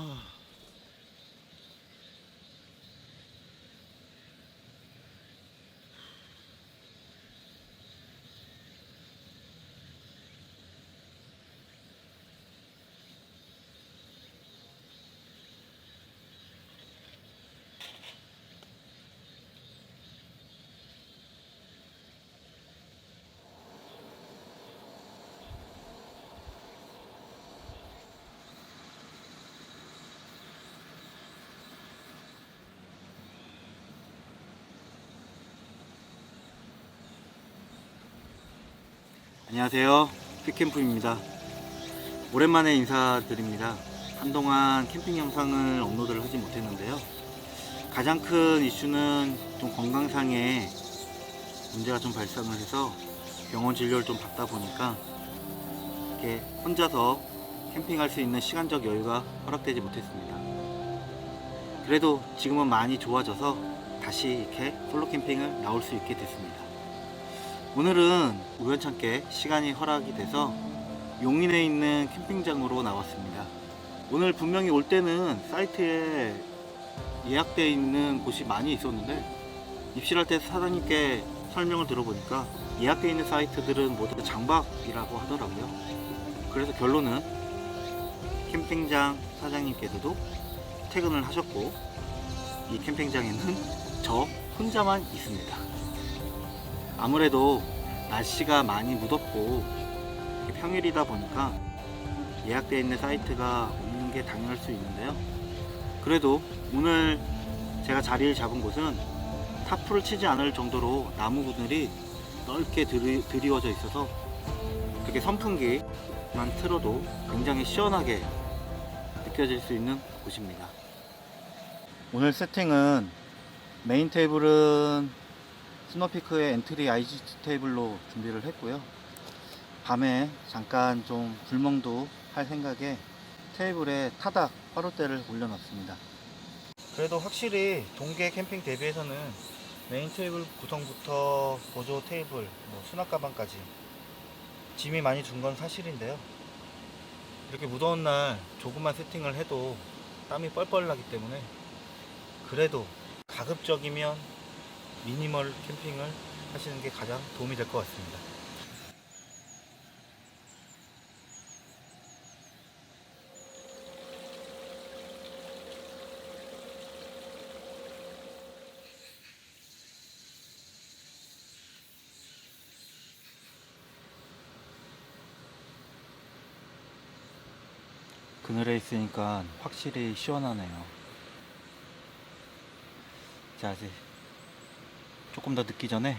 Oh. 안녕하세요. 픽캠프입니다. 오랜만에 인사드립니다. 한동안 캠핑 영상을 업로드를 하지 못했는데요. 가장 큰 이슈는 좀 건강상의 문제가 좀 발생을 해서 병원 진료를 좀 받다 보니까 이렇게 혼자서 캠핑할 수 있는 시간적 여유가 허락되지 못했습니다. 그래도 지금은 많이 좋아져서 다시 이렇게 솔로 캠핑을 나올 수 있게 됐습니다. 오늘은 우연찮게 시간이 허락이 돼서 용인에 있는 캠핑장으로 나왔습니다. 오늘 분명히 올 때는 사이트에 예약되어 있는 곳이 많이 있었는데 입실할 때 사장님께 설명을 들어보니까 예약되어 있는 사이트들은 모두 장박이라고 하더라고요. 그래서 결론은 캠핑장 사장님께서도 퇴근을 하셨고 이 캠핑장에는 저 혼자만 있습니다. 아무래도 날씨가 많이 무덥고 평일이다 보니까 예약되어 있는 사이트가 없는 게 당연할 수 있는데요. 그래도 오늘 제가 자리를 잡은 곳은 타프를 치지 않을 정도로 나무 그늘이 넓게 드리, 드리워져 있어서 그렇게 선풍기만 틀어도 굉장히 시원하게 느껴질 수 있는 곳입니다. 오늘 세팅은 메인 테이블은 스노피크의 엔트리 IG 테이블로 준비를 했고요. 밤에 잠깐 좀 불멍도 할 생각에 테이블에 타닥 화롯대를 올려놨습니다. 그래도 확실히 동계 캠핑 대비해서는 메인 테이블 구성부터 보조 테이블, 뭐 수납 가방까지 짐이 많이 준 건 사실인데요. 이렇게 무더운 날 조금만 세팅을 해도 땀이 뻘뻘 나기 때문에 그래도 가급적이면 미니멀 캠핑을 하시는 게 가장 도움이 될 것 같습니다. 그늘에 있으니까 확실히 시원하네요. 자, 이제 조금 더 늦기 전에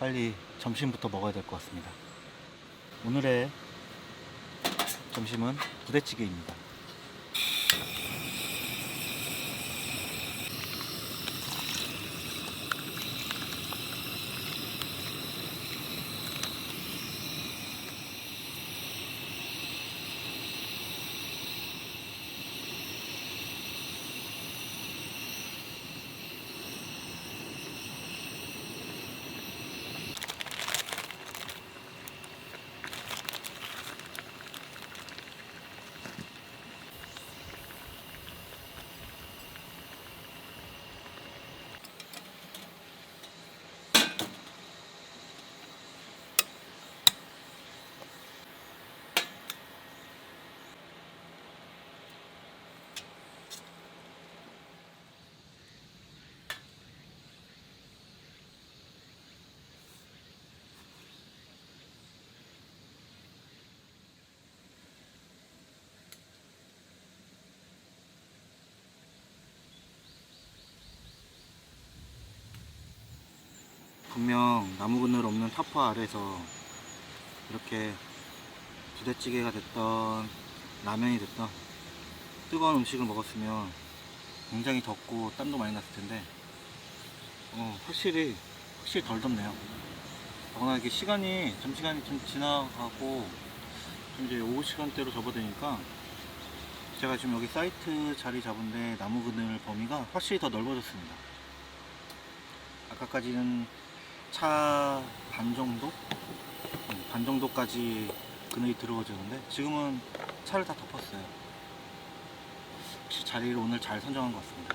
빨리 점심부터 먹어야 될 것 같습니다. 오늘의 점심은 부대찌개입니다. 분명 나무 그늘 없는 타프 아래서 이렇게 부대찌개가 됐던 라면이 됐던 뜨거운 음식을 먹었으면 굉장히 덥고 땀도 많이 났을 텐데 어, 확실히 확실히 덜 덥네요. 더구나 이게 시간이 점시간이 좀 지나가고 좀 이제 오후 시간대로 접어드니까 제가 지금 여기 사이트 자리 잡은데 나무 그늘 범위가 확실히 더 넓어졌습니다. 아까까지는 차 반 정도? 음, 반 정도까지 그늘이 들어오졌는데 지금은 차를 다 덮었어요. 자리를 오늘 잘 선정한 것 같습니다.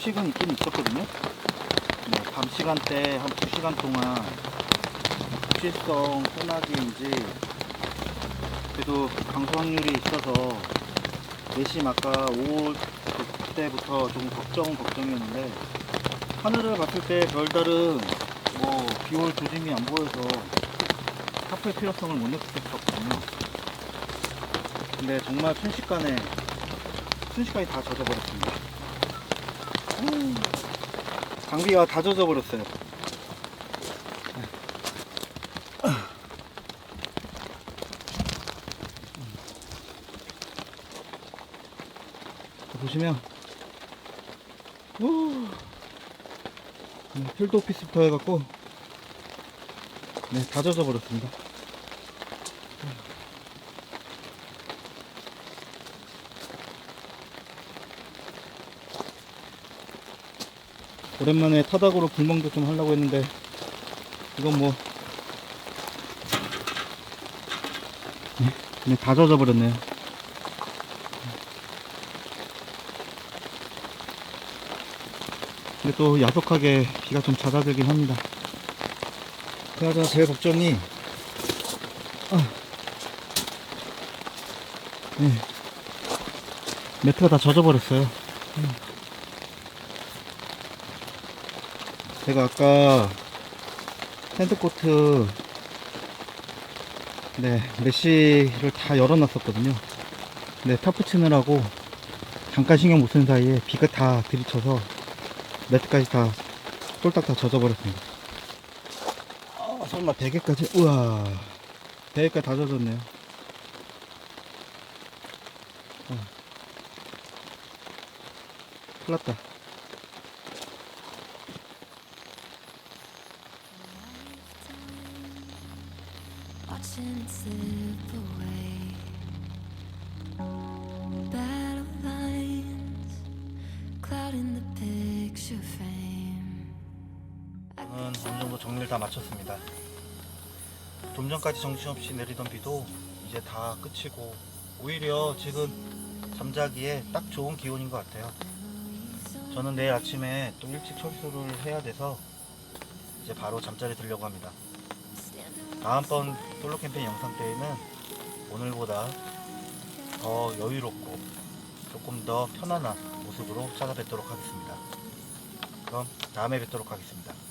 소식은 있긴 있었거든요. 네, 밤 시간대 한 2시간 동안 부실성 소나기인지 그래도 강수 확률이 있어서 내심 아까 5월 그때부터 좀 걱정 걱정이었는데 하늘을 봤을 때 별다른 뭐 비올 조짐이 안 보여서 타프의 필요성을 못 느꼈었거든요. 근데 정말 순식간에 순식간에 다 젖어버렸습니다. 음, 장비가 다 젖어버렸어요. 자, 보시면 오, 음, 필드 오피스부터 해갖고 네, 다 젖어버렸습니다. 오랜만에 타닥으로 불멍도 좀 하려고 했는데 이건 뭐 네, 그냥 다 젖어 버렸네요 근데 또 야속하게 비가 좀 잦아들긴 합니다 그나저나 제일 걱정이 아, 네. 매트가 다 젖어버렸어요. 음. 제가 아까 텐트코트 네 메쉬를 다 열어놨었거든요. 네 타프 치느라고 잠깐 신경 못 쓴 사이에 비가 다 들이쳐서 매트까지 다 쫄딱 다 젖어버렸습니다. 아, 설마 베개까지 우와 베개까지 다 젖었네요. 어. 큰일 났다. 저는 어느 정도 정리를 다 마쳤습니다. 좀 전까지 정신없이 내리던 비도 이제 다 끝이고 오히려 지금 잠자기에 딱 좋은 기온인 것 같아요. 저는 내일 아침에 또 일찍 철수를 해야 돼서 이제 바로 잠자리 들려고 합니다. 다음번 솔로 캠페인 영상 때에는 오늘보다 더 여유롭고 조금 더 편안한 모습으로 찾아뵙도록 하겠습니다. 그럼 다음에 뵙도록 하겠습니다.